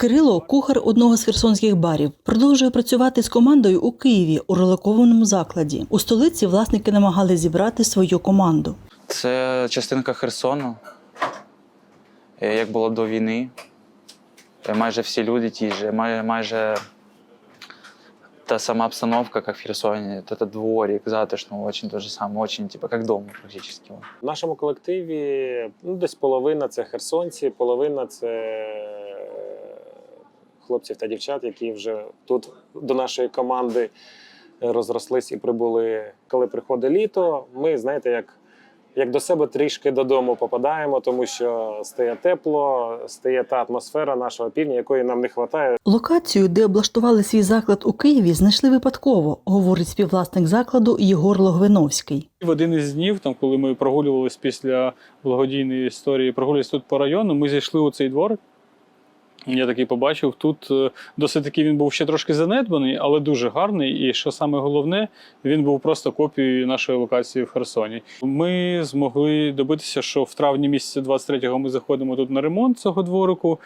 Кирило, кухар одного з херсонських барів, продовжує працювати з командою у Києві у релокованому закладі. У столиці власники намагали зібрати свою команду. Це частинка Херсону. Е, Як було до війни. Е, Майже всі люди ті ж, май- майже та сама обстановка, как в Херсоне. Вот этот дворик затишно, очень то же самое, очень типа как дома практически. В нашому колективі ну, десь половина це херсонці, половина це е, хлопців та дівчат, які вже тут до нашої команди розрослись і прибули. Коли приходить літо, ми знаєте, як, як до себе трішки додому попадаємо, тому що стає тепло, стає та атмосфера нашого півдня, якої нам не вистачає. Локацію, де облаштували свій заклад у Києві, знайшли випадково, говорить співвласник закладу Єгор Логвиновський. В один із днів, там, коли ми прогулювалися після благодійної історії, прогулювалися тут по району, ми зайшли у цей дворик. Я такий побачив, тут е, досить таки він був ще трошки занедбаний, але дуже гарний. І що саме головне, він був просто копією нашої локації в Херсоні. Ми змогли добитися, що в травні місяці 23-го ми заходимо тут на ремонт цього дворику.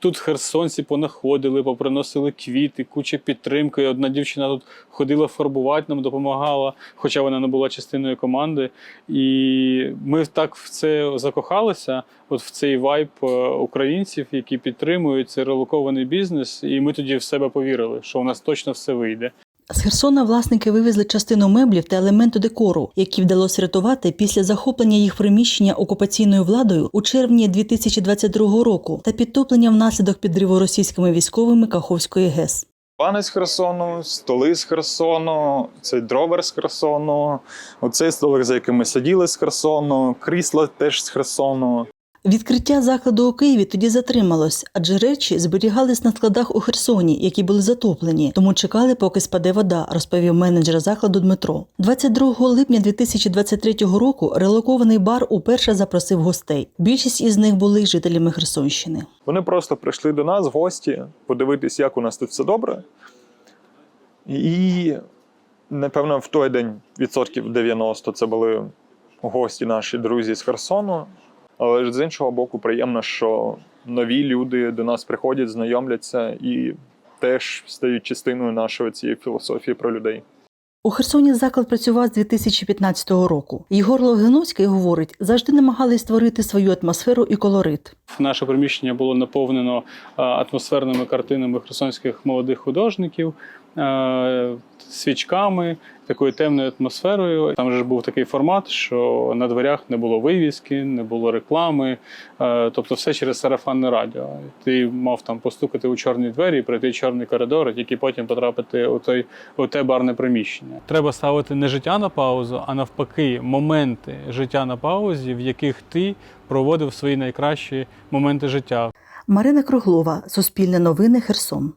Тут херсонці понаходили, поприносили квіти, куча підтримки. Одна дівчина тут ходила фарбувати, нам допомагала, хоча вона не була частиною команди. І ми так в це закохалися, от в цей вайб е, українців, які підтримують цей релокований бізнес. І ми тоді в себе повірили, що у нас точно все вийде. З Херсона власники вивезли частину меблів та елементу декору, які вдалося рятувати після захоплення їх приміщення окупаційною владою у червні 2022 року та підтоплення внаслідок підриву російськими військовими Каховської ГЕС. Пани з Херсону, столи з Херсону, цей дровер з Херсону, оцей столик, за яким ми сиділи з Херсону, крісла теж з Херсону. Відкриття закладу у Києві тоді затрималось, адже речі зберігались на складах у Херсоні, які були затоплені, тому чекали, поки спаде вода, розповів менеджер закладу Дмитро. 22 липня 2023 року релокований бар уперше запросив гостей. Більшість із них були жителями Херсонщини. Вони просто прийшли до нас гості, подивитись, як у нас тут все добре. І, напевно, в той день відсотків 90 це були гості наші друзі з Херсону. Але ж з іншого боку, приємно, що нові люди до нас приходять, знайомляться і теж стають частиною нашої цієї філософії про людей. У Херсоні заклад працював з 2015 року. Єгор Логиновський говорить, завжди намагались створити свою атмосферу і колорит. Наше приміщення було наповнено атмосферними картинами херсонських молодих художників, свічками, такою темною атмосферою. Там же був такий формат, що на дверях не було вивіски, не було реклами, тобто все через сарафанне радіо. Ти мав там постукати у чорні двері, пройти чорний коридор, і тільки потім потрапити у той у те барне приміщення. Треба ставити не життя на паузу, а навпаки, моменти життя на паузі, в яких ти проводив свої найкращі моменти життя. Марина Круглова, Суспільне новини, Херсон.